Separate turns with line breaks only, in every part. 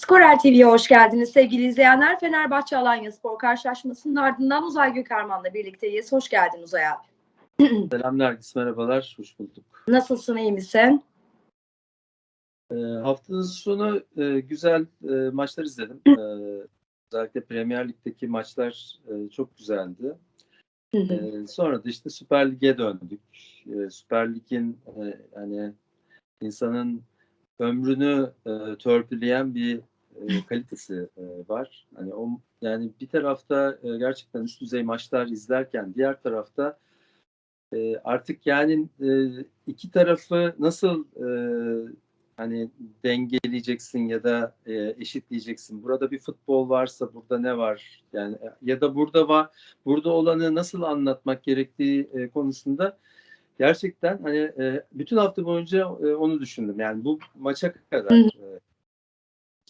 Skorer TV'ye hoş geldiniz sevgili izleyenler. Fenerbahçe Alanya Spor karşılaşmasının ardından Uzay Gökerman'la birlikteyiz. Hoş geldin Uzay abi.
Selam Nergis, merhabalar. Hoş bulduk.
Nasılsın, iyi misin?
Ee, hafta sonu e, güzel e, maçlar izledim. Ee, özellikle Premier Lig'deki maçlar e, çok güzeldi. Ee, sonra da işte Süper Lig'e döndük. Ee, Süper Lig'in e, hani insanın ömrünü e, törpüleyen bir e, kalitesi e, var. Hani o yani bir tarafta e, gerçekten üst düzey maçlar izlerken diğer tarafta e, artık yani e, iki tarafı nasıl e, hani dengeleyeceksin ya da e, eşitleyeceksin. Burada bir futbol varsa burada ne var? Yani ya da burada var burada olanı nasıl anlatmak gerektiği e, konusunda gerçekten hani e, bütün hafta boyunca e, onu düşündüm. Yani bu maça kadar e,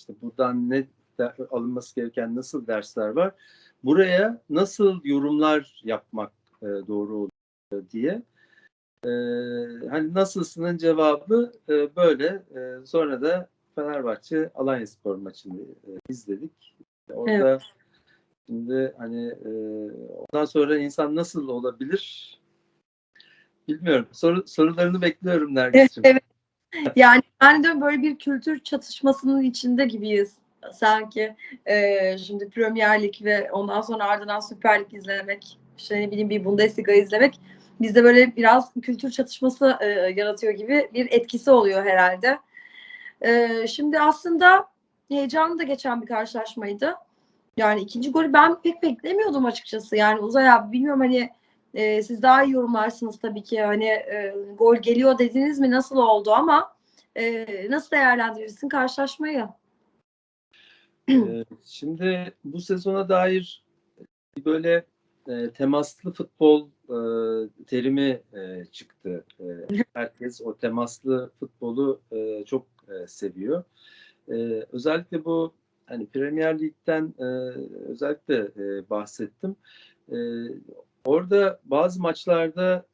işte buradan ne de- alınması gereken nasıl dersler var? Buraya nasıl yorumlar yapmak e, doğru olur diye. E, hani nasılsının cevabı e, böyle. E, sonra da Fenerbahçe Alanya Spor maçını e, izledik. Orada şimdi hani e, ondan sonra insan nasıl olabilir? Bilmiyorum. Soru, sorularını bekliyorum Nergis'ciğim.
Evet. Yani ben de böyle bir kültür çatışmasının içinde gibiyiz sanki. Ee, şimdi Premier Lig ve ondan sonra ardından Süper Lig izlemek, işte ne bileyim bir Bundesliga izlemek bizde böyle biraz kültür çatışması e, yaratıyor gibi bir etkisi oluyor herhalde. Ee, şimdi aslında heyecanlı da geçen bir karşılaşmaydı. Yani ikinci golü ben pek beklemiyordum açıkçası. Yani Uzay abi bilmiyorum hani e, siz daha iyi yorumlarsınız tabii ki. Hani e, gol geliyor dediniz mi nasıl oldu ama e, nasıl değerlendirirsin karşılaşmayı?
Ee, Şimdi bu sezona dair böyle e, temaslı futbol e, terimi e, çıktı. E, herkes o temaslı futbolu e, çok e, seviyor. E, özellikle bu hani Premier Lig'den e, özellikle e, bahsettim. E, orada bazı maçlarda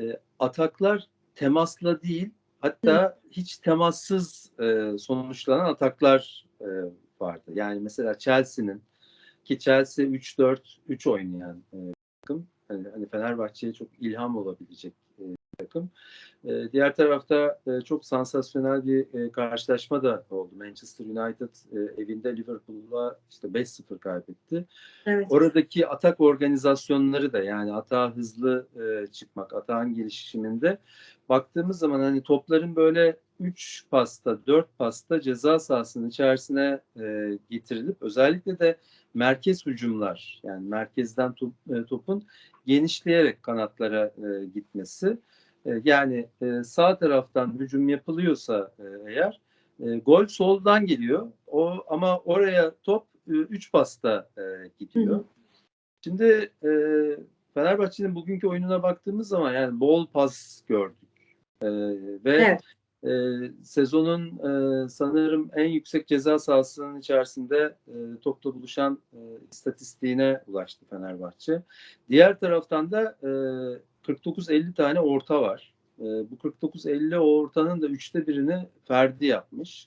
e, ataklar temasla değil, hatta hiç temassız e, sonuçlanan ataklar e, vardı. Yani mesela Chelsea'nin ki Chelsea 3-4-3 oynayan e, takım. Hani, hani Fenerbahçe'ye çok ilham olabilecek takım. E, diğer tarafta e, çok sansasyonel bir e, karşılaşma da oldu. Manchester United e, evinde Liverpool'la işte 5-0 kaybetti.
Evet.
Oradaki atak organizasyonları da yani atağa hızlı e, çıkmak, atağın gelişiminde baktığımız zaman hani topların böyle 3 pasta, 4 pasta ceza sahasının içerisine e, getirilip özellikle de merkez hücumlar yani merkezden top, e, topun genişleyerek kanatlara e, gitmesi. E, yani e, sağ taraftan hücum yapılıyorsa e, eğer gol soldan geliyor. O ama oraya top 3 pasta gidiyor. Şimdi Fenerbahçe'nin bugünkü oyununa baktığımız zaman yani bol pas gördük. Ve
Evet.
e, sezonun e, sanırım en yüksek ceza sahasının içerisinde e, topla buluşan e, istatistiğine ulaştı Fenerbahçe. Diğer taraftan da e, 49-50 tane orta var. E, bu 49-50 ortanın da üçte birini Ferdi yapmış.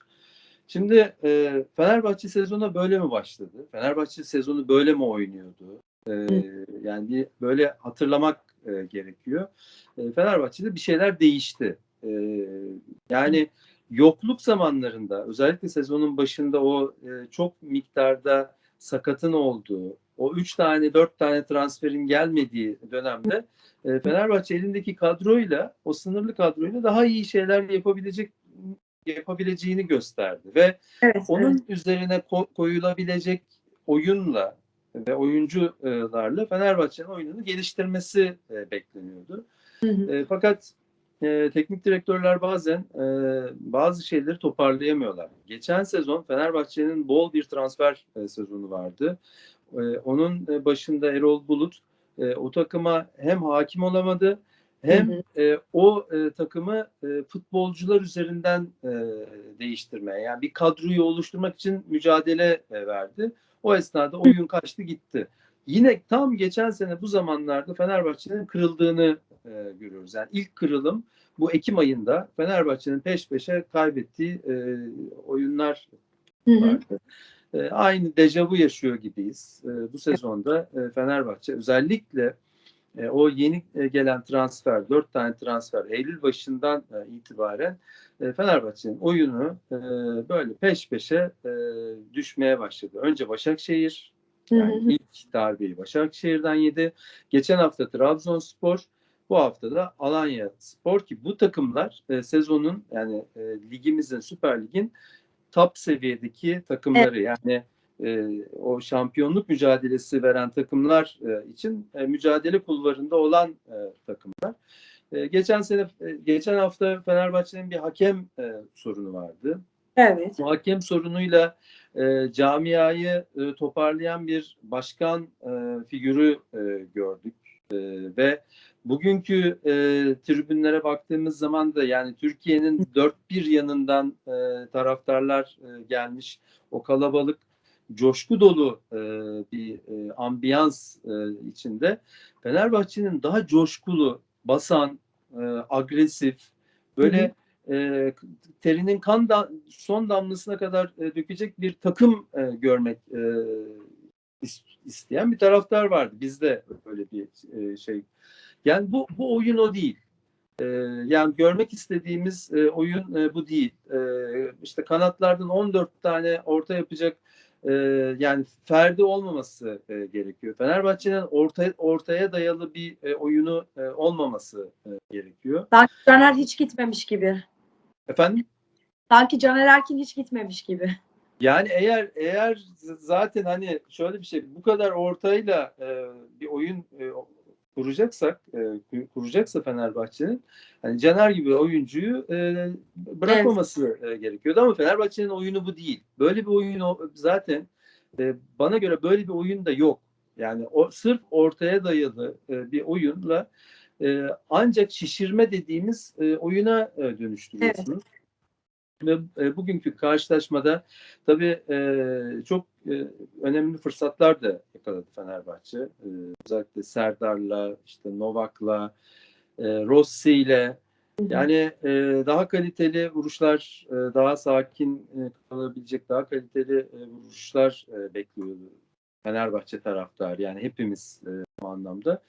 Şimdi e, Fenerbahçe sezona böyle mi başladı? Fenerbahçe sezonu böyle mi oynuyordu? E, yani böyle hatırlamak e, gerekiyor. E, Fenerbahçe'de bir şeyler değişti. E, yani yokluk zamanlarında özellikle sezonun başında o e, çok miktarda sakatın olduğu, o üç tane dört tane transferin gelmediği dönemde e, Fenerbahçe elindeki kadroyla o sınırlı kadroyla daha iyi şeyler yapabilecek yapabileceğini gösterdi ve
Evet.
onun
evet.
üzerine ko- koyulabilecek oyunla ve oyuncularla Fenerbahçe'nin oyununu geliştirmesi e, bekleniyordu.
Hı hı.
E, fakat e, teknik direktörler bazen e, bazı şeyleri toparlayamıyorlar. Geçen sezon Fenerbahçe'nin bol bir transfer e, sezonu vardı. E, onun e, başında Erol Bulut e, o takıma hem hakim olamadı hem
Hı
e, o e, takımı e, futbolcular üzerinden e, değiştirmeye yani bir kadroyu oluşturmak için mücadele e, verdi. O esnada oyun kaçtı gitti. Yine tam geçen sene bu zamanlarda Fenerbahçe'nin kırıldığını e, görüyoruz. Yani ilk kırılım bu Ekim ayında Fenerbahçe'nin peş peşe kaybettiği e, oyunlar
Hı hı.
E, aynı dejavu yaşıyor gibiyiz. E, bu sezonda e, Fenerbahçe özellikle e, o yeni e, gelen transfer, dört tane transfer Eylül başından e, itibaren e, Fenerbahçe'nin oyunu e, böyle peş peşe e, düşmeye başladı. Önce Başakşehir,
Hı hı.
yani ilk darbeyi Başakşehir'den yedi. Geçen hafta Trabzonspor, bu hafta da Alanya Spor ki bu takımlar e, sezonun yani e, ligimizin Süper Lig'in top seviyedeki takımları yani e, o şampiyonluk mücadelesi veren takımlar e, için e, mücadele kulvarında olan e, takımlar. E, geçen sene e, geçen hafta Fenerbahçe'nin bir hakem e, sorunu vardı.
Evet.
Bu hakem sorunuyla e, camiayı e, toparlayan bir başkan e, figürü e, gördük E, ve bugünkü e, tribünlere baktığımız zaman da yani Türkiye'nin dört bir yanından e, taraftarlar e, gelmiş o kalabalık coşku dolu e, bir e, ambiyans e, içinde Fenerbahçe'nin daha coşkulu, basan, e, agresif böyle e, terinin kan da, son damlasına kadar e, dökecek bir takım e, görmek e, is- isteyen bir taraftar vardı. Bizde böyle bir e, şey. Yani bu bu oyun o değil. E, yani görmek istediğimiz e, oyun e, bu değil. E, işte kanatlardan 14 tane orta yapacak e, yani Ferdi olmaması e, gerekiyor. Fenerbahçe'nin orta, ortaya dayalı bir e, oyunu e, olmaması e, gerekiyor.
Sanki Caner hiç gitmemiş gibi.
Efendim?
Sanki Caner Erkin hiç gitmemiş gibi.
Yani eğer eğer zaten hani şöyle bir şey bu kadar ortayla e, bir oyun e, kuracaksak e, ku- kuracaksa Fenerbahçe'nin hani Caner gibi oyuncuyu e, bırakmaması e, gerekiyordu ama Fenerbahçe'nin oyunu bu değil. Böyle bir oyun zaten e, bana göre böyle bir oyun da yok. Yani o sırf ortaya dayalı e, bir oyunla e, ancak şişirme dediğimiz e, oyuna e, dönüştürüyorsunuz. Ve e, bugünkü karşılaşmada tabii e, çok e, önemli fırsatlar da yakaladı Fenerbahçe. E, özellikle Serdar'la, işte Novak'la, e, Rossi'yle yani daha kaliteli vuruşlar, daha sakin kalabilecek daha kaliteli e, vuruşlar bekliyordu Fenerbahçe taraftarı. Yani hepimiz e, bu anlamda.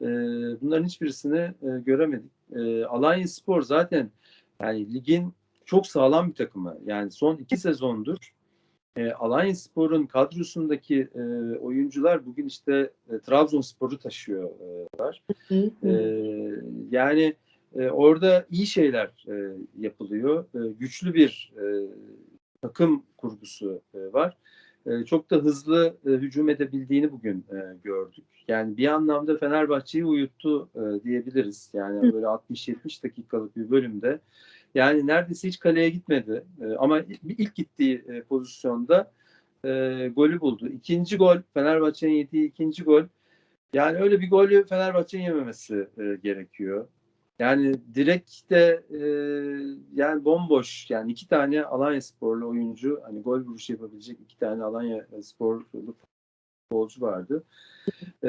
E, bunların hiçbirisini e, göremedik. E, Alanya Spor zaten yani ligin çok sağlam bir takımı. Yani son iki sezondur e, Alanya Spor'un kadrosundaki e, oyuncular bugün işte e, Trabzonspor'u taşıyorlar.
Hı hı.
E, yani e, orada iyi şeyler e, yapılıyor. E, güçlü bir e, takım kurgusu e, var. E, çok da hızlı e, hücum edebildiğini bugün e, gördük. Yani bir anlamda Fenerbahçe'yi uyuttu e, diyebiliriz. Yani böyle 60-70 dakikalık bir bölümde yani neredeyse hiç kaleye gitmedi. E, ama ilk, gittiği e, pozisyonda e, golü buldu. İkinci gol Fenerbahçe'nin yediği ikinci gol. Yani öyle bir golü Fenerbahçe'nin yememesi e, gerekiyor. Yani direkte e, yani bomboş yani iki tane Alanya sporlu oyuncu hani gol vuruşu yapabilecek iki tane Alanya sporlu futbolcu vardı. E,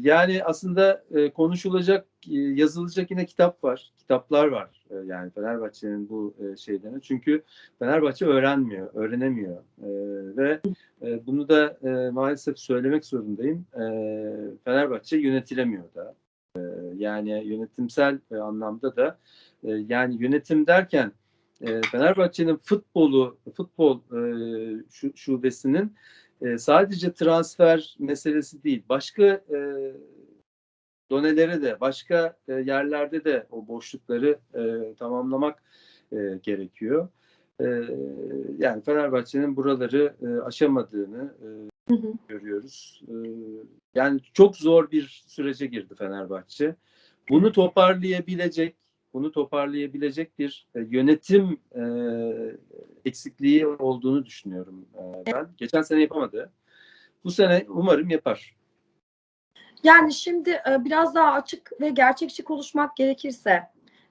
yani aslında e, konuşulacak, e, yazılacak yine kitap var. Kitaplar var e, yani Fenerbahçe'nin bu e, şeylerini. Çünkü Fenerbahçe öğrenmiyor, öğrenemiyor. E, ve e, bunu da e, maalesef söylemek zorundayım. E, Fenerbahçe yönetilemiyor da. E, yani yönetimsel e, anlamda da e, yani yönetim derken e, Fenerbahçe'nin futbolu, futbol e, şu, şubesinin e, sadece transfer meselesi değil. Başka e, donelere de, başka e, yerlerde de o boşlukları e, tamamlamak e, gerekiyor. E, yani Fenerbahçe'nin buraları e, aşamadığını e,
Hı hı.
görüyoruz. E, yani çok zor bir sürece girdi Fenerbahçe. Bunu toparlayabilecek, bunu toparlayabilecek bir e, yönetim e, eksikliği olduğunu düşünüyorum e, ben. Geçen sene yapamadı. Bu sene umarım yapar.
Yani şimdi e, biraz daha açık ve gerçekçi konuşmak gerekirse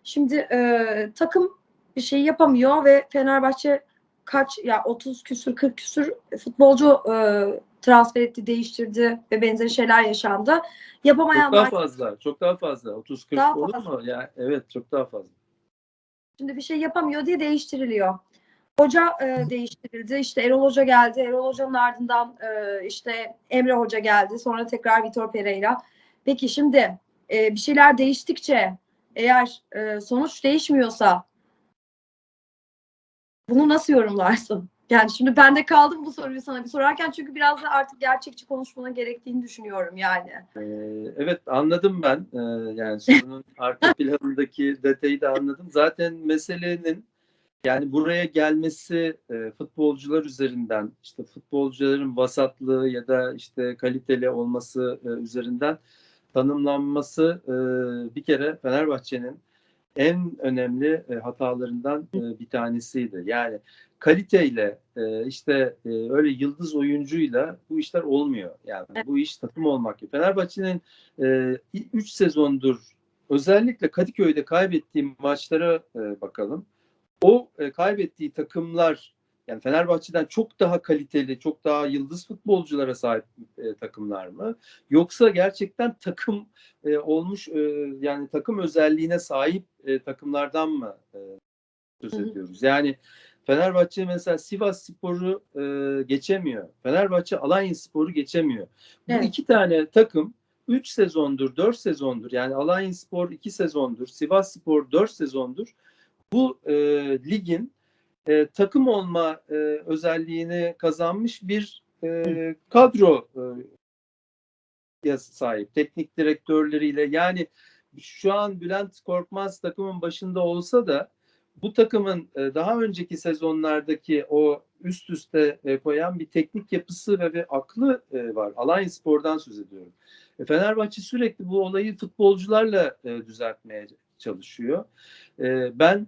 şimdi e, takım bir şey yapamıyor ve Fenerbahçe kaç ya 30 küsür 40 küsür futbolcu e, transfer etti, değiştirdi ve benzeri şeyler yaşandı.
Çok
Yapamayanlar
daha fazla, çok daha fazla. 30-40
Daha
olur
fazla.
mu? Ya evet, çok daha fazla.
şimdi bir şey yapamıyor diye değiştiriliyor. Hoca e, değiştirildi. İşte Erol Hoca geldi. Erol Hoca'nın ardından e, işte Emre Hoca geldi. Sonra tekrar Vitor Pereira. Peki şimdi e, bir şeyler değiştikçe eğer e, sonuç değişmiyorsa bunu nasıl yorumlarsın? Yani şimdi ben de kaldım bu soruyu sana bir sorarken çünkü biraz da artık gerçekçi konuşmana gerektiğini düşünüyorum yani.
Ee, evet anladım ben. Ee, yani sorunun arka planındaki detayı da anladım. Zaten meselenin yani buraya gelmesi e, futbolcular üzerinden işte futbolcuların vasatlığı ya da işte kaliteli olması e, üzerinden tanımlanması e, bir kere Fenerbahçe'nin en önemli e, hatalarından e, bir tanesiydi. Yani kaliteyle e, işte e, öyle yıldız oyuncuyla bu işler olmuyor. Yani bu iş takım olmak. Fenerbahçe'nin 3 sezondur özellikle Kadıköy'de kaybettiği maçlara e, bakalım. O e, kaybettiği takımlar yani Fenerbahçe'den çok daha kaliteli, çok daha yıldız futbolculara sahip e, takımlar mı? Yoksa gerçekten takım e, olmuş e, yani takım özelliğine sahip e, takımlardan mı e, söz ediyoruz? Yani Fenerbahçe mesela Sivas Spor'u e, geçemiyor. Fenerbahçe Alanya Spor'u geçemiyor. Bu
Evet.
iki tane takım 3 sezondur, 4 sezondur. Yani Alanya Spor 2 sezondur, Sivas Spor 4 sezondur. Bu e, ligin e, takım olma e, özelliğini kazanmış bir e, kadro e, sahip. Teknik direktörleriyle yani şu an Bülent Korkmaz takımın başında olsa da bu takımın e, daha önceki sezonlardaki o üst üste e, koyan bir teknik yapısı ve bir aklı e, var. Alanya Spor'dan söz ediyorum. Fenerbahçe sürekli bu olayı futbolcularla düzeltmeye çalışıyor. Ben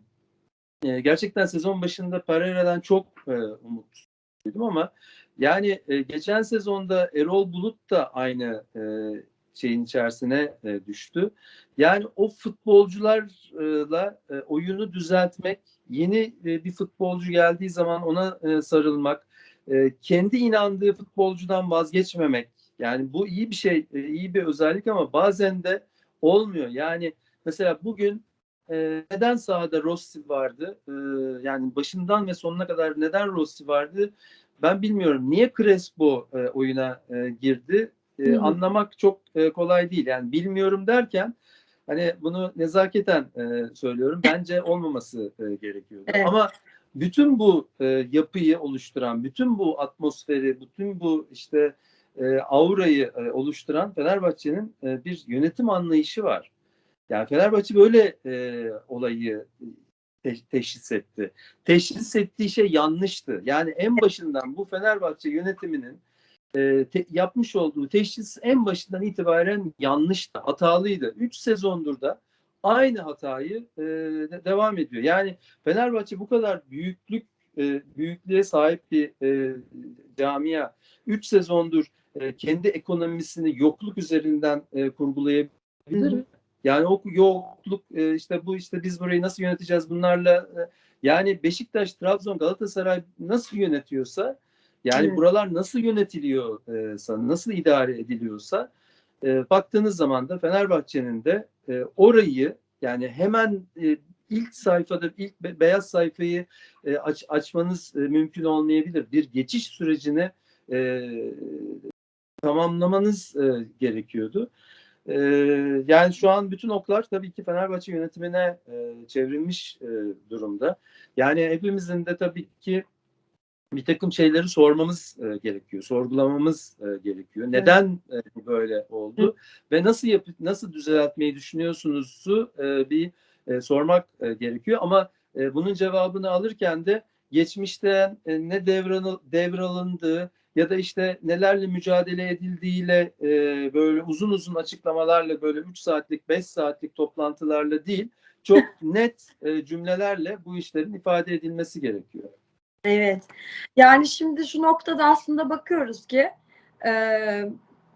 gerçekten sezon başında Pereira'dan çok umutluydum ama yani geçen sezonda Erol Bulut da aynı şeyin içerisine e, düştü. Yani o futbolcularla e, oyunu düzeltmek, yeni e, bir futbolcu geldiği zaman ona e, sarılmak, e, kendi inandığı futbolcudan vazgeçmemek. Yani bu iyi bir şey, e, iyi bir özellik ama bazen de olmuyor. Yani mesela bugün e, neden sahada Rossi vardı? E, yani başından ve sonuna kadar neden Rossi vardı? Ben bilmiyorum. Niye Crespo e, oyuna e, girdi? E,
Hı hı.
anlamak çok e, kolay değil. Yani bilmiyorum derken hani bunu nezaketen e, söylüyorum. Bence olmaması e, gerekiyordu.
Evet.
Ama bütün bu e, yapıyı oluşturan, bütün bu atmosferi, bütün bu işte e, aurayı e, oluşturan Fenerbahçe'nin e, bir yönetim anlayışı var. Yani Fenerbahçe böyle e, olayı te- teşhis etti. Teşhis ettiği şey yanlıştı. Yani en başından bu Fenerbahçe yönetiminin e, te- yapmış olduğu teşhis en başından itibaren yanlıştı, hatalıydı. 3 sezondur da aynı hatayı e, de- devam ediyor. Yani Fenerbahçe bu kadar büyüklük e, büyüklüğe sahip bir e, camia 3 sezondur e, kendi ekonomisini yokluk üzerinden e, kurgulayabilir? Yani o yokluk e, işte bu işte biz burayı nasıl yöneteceğiz bunlarla e, yani Beşiktaş, Trabzon, Galatasaray nasıl yönetiyorsa yani
Evet.
buralar nasıl yönetiliyorsa, nasıl idare ediliyorsa e, baktığınız zaman da Fenerbahçe'nin de e, orayı yani hemen e, ilk sayfada ilk be- beyaz sayfayı e, aç, açmanız e, mümkün olmayabilir. Bir geçiş sürecini e, tamamlamanız e, gerekiyordu. E, yani şu an bütün oklar tabii ki Fenerbahçe yönetimine e, çevrilmiş e, durumda. Yani hepimizin de tabii ki bir takım şeyleri sormamız e, gerekiyor, sorgulamamız e, gerekiyor. Neden e, böyle oldu ve nasıl yap nasıl düzeltmeyi düşünüyorsunuzu e, bir e, sormak e, gerekiyor. Ama e, bunun cevabını alırken de geçmişte e, ne devran devralındığı ya da işte nelerle mücadele edildiğiyle e, böyle uzun uzun açıklamalarla böyle 3 saatlik 5 saatlik toplantılarla değil çok net e, cümlelerle bu işlerin ifade edilmesi gerekiyor.
Evet. Yani şimdi şu noktada aslında bakıyoruz ki e,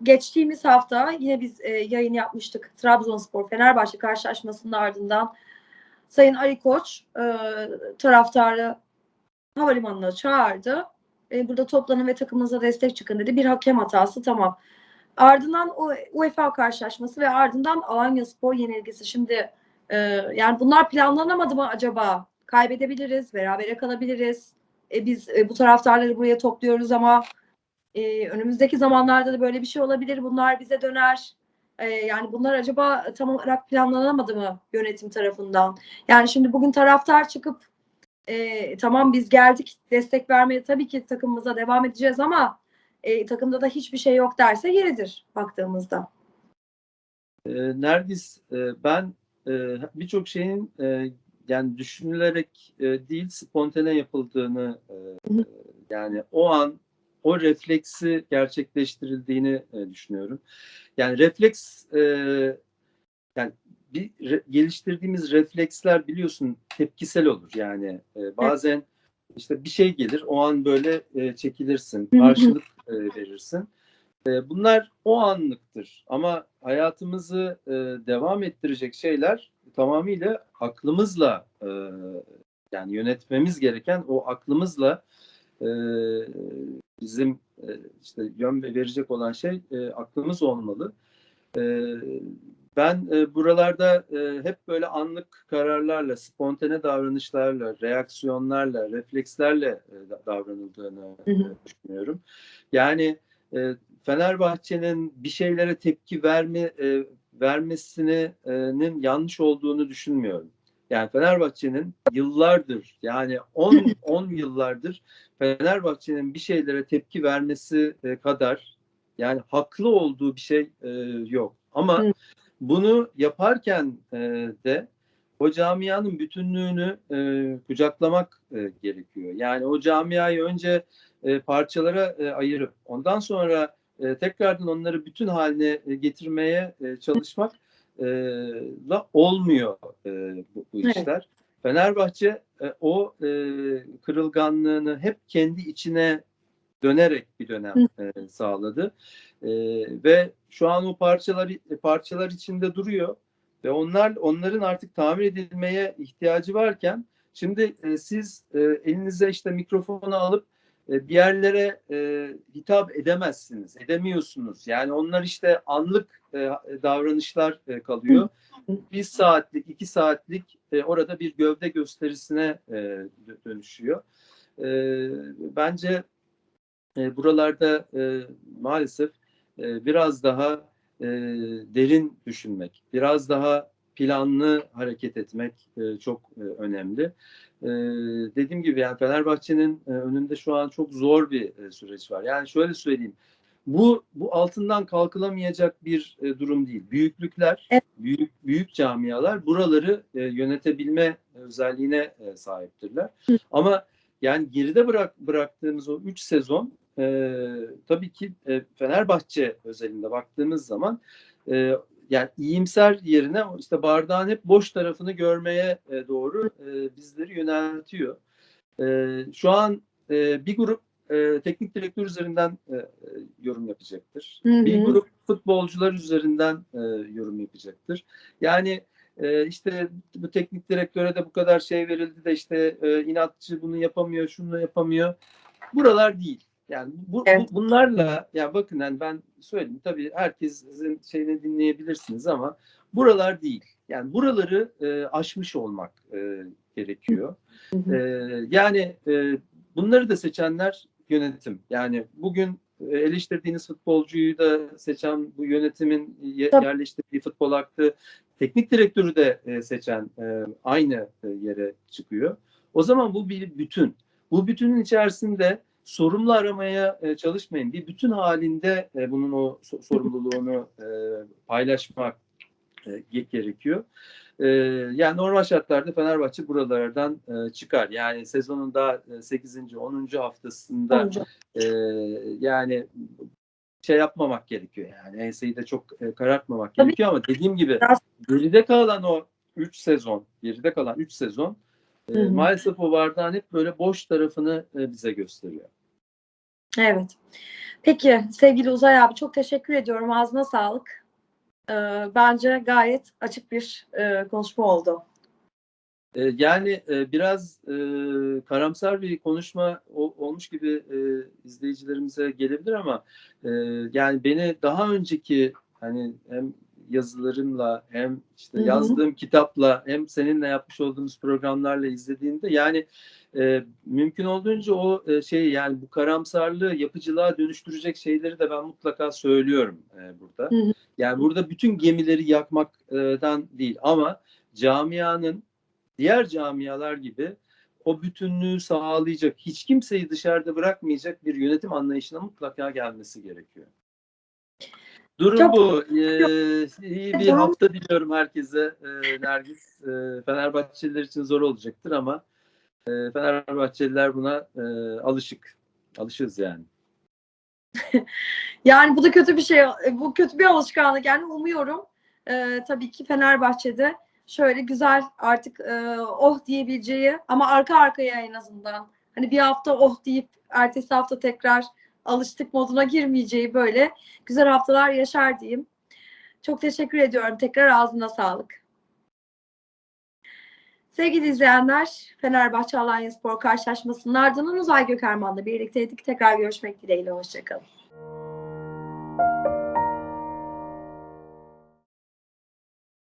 geçtiğimiz hafta yine biz e, yayın yapmıştık. Trabzonspor Fenerbahçe karşılaşmasının ardından Sayın Ali Koç e, taraftarı havalimanına çağırdı. E, burada toplanın ve takımınıza destek çıkın dedi. Bir hakem hatası tamam. Ardından UEFA karşılaşması ve ardından Alanya Spor yenilgisi. Şimdi e, yani bunlar planlanamadı mı acaba? Kaybedebiliriz, berabere kalabiliriz. E, biz e, bu taraftarları buraya topluyoruz ama e, önümüzdeki zamanlarda da böyle bir şey olabilir. Bunlar bize döner. E, yani bunlar acaba tam olarak planlanamadı mı yönetim tarafından? Yani şimdi bugün taraftar çıkıp e, tamam biz geldik destek vermeye tabii ki takımımıza devam edeceğiz ama e, takımda da hiçbir şey yok derse yeridir baktığımızda.
E, Nergis e, ben e, birçok şeyin yani düşünülerek e, değil spontane yapıldığını e, yani o an o refleksi gerçekleştirildiğini e, düşünüyorum. Yani refleks e, yani bir re- geliştirdiğimiz refleksler biliyorsun tepkisel olur. Yani e, bazen işte bir şey gelir o an böyle e, çekilirsin karşılık e, verirsin. E, bunlar o anlıktır. Ama hayatımızı e, devam ettirecek şeyler tamamıyla aklımızla e, yani yönetmemiz gereken o aklımızla e, bizim e, işte yön verecek olan şey e, aklımız olmalı. E, ben e, buralarda e, hep böyle anlık kararlarla, spontane davranışlarla, reaksiyonlarla, reflekslerle e, da- davranıldığını e, düşünüyorum. Yani e, Fenerbahçe'nin bir şeylere tepki verme e, vermesinin yanlış olduğunu düşünmüyorum. Yani Fenerbahçe'nin yıllardır yani 10 10 yıllardır Fenerbahçe'nin bir şeylere tepki vermesi e, kadar yani haklı olduğu bir şey e, yok. Ama bunu yaparken e, de o camianın bütünlüğünü e, kucaklamak e, gerekiyor. Yani o camiayı önce e, parçalara e, ayırıp ondan sonra e, tekrardan onları bütün haline e, getirmeye e, çalışmak e, da olmuyor e, bu, bu
Evet.
işler. Fenerbahçe e, o e, kırılganlığını hep kendi içine dönerek bir dönem e, sağladı. E, ve şu an o parçalar parçalar içinde duruyor ve onlar onların artık tamir edilmeye ihtiyacı varken şimdi e, siz e, elinize işte mikrofonu alıp e, bir yerlere e, hitap edemezsiniz, edemiyorsunuz. Yani onlar işte anlık e, davranışlar e, kalıyor. Bir saatlik, iki saatlik e, orada bir gövde gösterisine e, dö- dönüşüyor. E, bence e, buralarda e, maalesef e, biraz daha e, derin düşünmek, biraz daha planlı hareket etmek e, çok e, önemli. E, dediğim gibi yani Fenerbahçe'nin e, önünde şu an çok zor bir e, süreç var. Yani şöyle söyleyeyim. Bu bu altından kalkılamayacak bir e, durum değil. Büyüklükler,
Evet.
büyük büyük camialar buraları e, yönetebilme özelliğine e, sahiptirler. Ama yani geride bırak bıraktığımız o 3 sezon e, tabii ki e, Fenerbahçe özelinde baktığımız zaman e, yani iyimser yerine işte bardağın hep boş tarafını görmeye e, doğru e, bizleri yöneltiyor. E, şu an e, bir grup e, teknik direktör üzerinden e, yorum yapacaktır.
Hı hı.
Bir grup futbolcular üzerinden e, yorum yapacaktır. Yani e, işte bu teknik direktöre de bu kadar şey verildi de işte e, inatçı bunu yapamıyor, şunu yapamıyor. Buralar değil. Yani bu,
Evet.
bu- bunlarla ya bakın yani ben söyleyeyim tabii herkesin şeyini dinleyebilirsiniz ama buralar değil. Yani buraları e, aşmış olmak e, gerekiyor. Ee, yani e, bunları da seçenler yönetim. Yani bugün e, eleştirdiğiniz futbolcuyu da seçen bu yönetimin
Tabii.
yerleştirdiği futbol aktı teknik direktörü de e, seçen e, aynı e, yere çıkıyor. O zaman bu bir bütün. Bu bütünün içerisinde sorumlu aramaya e, çalışmayın. Bir bütün halinde e, bunun o so- sorumluluğunu e, paylaşmak e, ge- gerekiyor. E, yani normal şartlarda Fenerbahçe buralardan e, çıkar. Yani sezonun daha e, 8. 10. haftasında
Olacak.
e, yani şey yapmamak gerekiyor yani enseyi de çok e, karartmamak
Tabii.
gerekiyor ama dediğim gibi geride kalan o 3 sezon geride kalan 3 sezon e, maalesef o bardağın hep böyle boş tarafını e, bize gösteriyor.
Evet. Peki sevgili Uzay abi çok teşekkür ediyorum. Ağzına sağlık. Ee, bence gayet açık bir e, konuşma oldu.
E, yani e, biraz e, karamsar bir konuşma o- olmuş gibi e, izleyicilerimize gelebilir ama e, yani beni daha önceki hani hem yazılarımla hem işte
Hı hı.
yazdığım kitapla hem seninle yapmış olduğumuz programlarla izlediğinde yani e, mümkün olduğunca o e, şey yani bu karamsarlığı yapıcılığa dönüştürecek şeyleri de ben mutlaka söylüyorum e, burada.
Hı hı.
Yani burada bütün gemileri yakmaktan değil ama camianın diğer camialar gibi o bütünlüğü sağlayacak, hiç kimseyi dışarıda bırakmayacak bir yönetim anlayışına mutlaka gelmesi gerekiyor. Durum
Çok-
bu. Ee, iyi bir hafta diliyorum herkese e, Nergis. E, Fenerbahçeliler için zor olacaktır ama e, Fenerbahçeliler buna e, alışık. Alışız yani.
Yani bu da kötü bir şey. Bu kötü bir alışkanlık. Yani umuyorum e, tabii ki Fenerbahçe'de şöyle güzel artık e, oh diyebileceği ama arka arkaya en azından hani bir hafta oh deyip ertesi hafta tekrar alıştık moduna girmeyeceği böyle güzel haftalar yaşar diyeyim. Çok teşekkür ediyorum. Tekrar ağzına sağlık. Sevgili izleyenler, Fenerbahçe Alanya Spor karşılaşmasının ardından Uzay Gökerman'la birlikteydik. Tekrar görüşmek dileğiyle. Hoşçakalın.